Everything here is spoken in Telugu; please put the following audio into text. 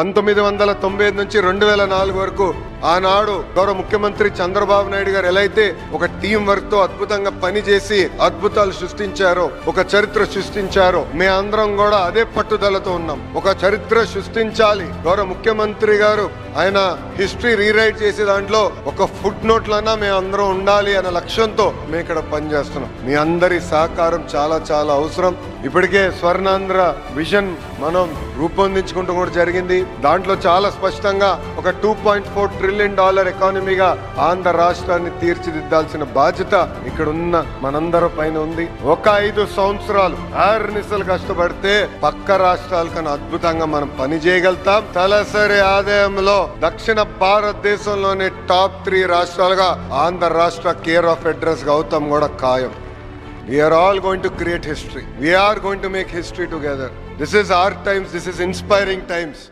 పంతొమ్మిది వందల తొంభై నుంచి రెండు వేల నాలుగు వరకు ఆనాడు గౌరవ ముఖ్యమంత్రి చంద్రబాబు నాయుడు గారు ఎలా అయితే ఒక టీం వర్క్తో అద్భుతంగా పనిచేసి అద్భుతాలు సృష్టించారో ఒక చరిత్ర సృష్టించారో మే అందరం కూడా అదే పట్టుదలతో ఉన్నాం. ఒక చరిత్ర సృష్టించాలి. గౌరవ ముఖ్యమంత్రి గారు ఆయన హిస్టరీ రీరైట్ చేసే దాంట్లో ఒక ఫుడ్ నోట్లన్నా మేము అందరం ఉండాలి అనే లక్ష్యంతో మేము ఇక్కడ పనిచేస్తున్నాం. మీ అందరి సహకారం చాలా చాలా అవసరం. ఇప్పటికే స్వర్ణాంధ్ర విజన్ మనం రూపొందించుకుంటూ కూడా జరిగింది. దాంట్లో చాలా స్పష్టంగా ఒక two point four trillion dollar ఎకానమీగా Andhra రాష్ట్రాన్ని తీర్చిదిద్దాల్సిన బాధ్యత ఇక్కడ ఉన్న మనందరి పైన ఉంది. ఒక ఐదు సంవత్సరాలు ఆర్నిసలు కష్టపడితే పక్క రాష్ట్రాల కన్నా అద్భుతంగా మనం పని చేయగలుగుతాం. తలసరి ఆదాయంలో దక్షిణ భారతదేశంలోని టాప్ త్రీ రాష్ట్రాలుగా ఆంధ్ర రాష్ట్ర కేర్ ఆఫ్ అడ్రస్ గౌతమ్ కూడా ఖాయం. We are all going to create history we are going to make history together this is our times this is inspiring times.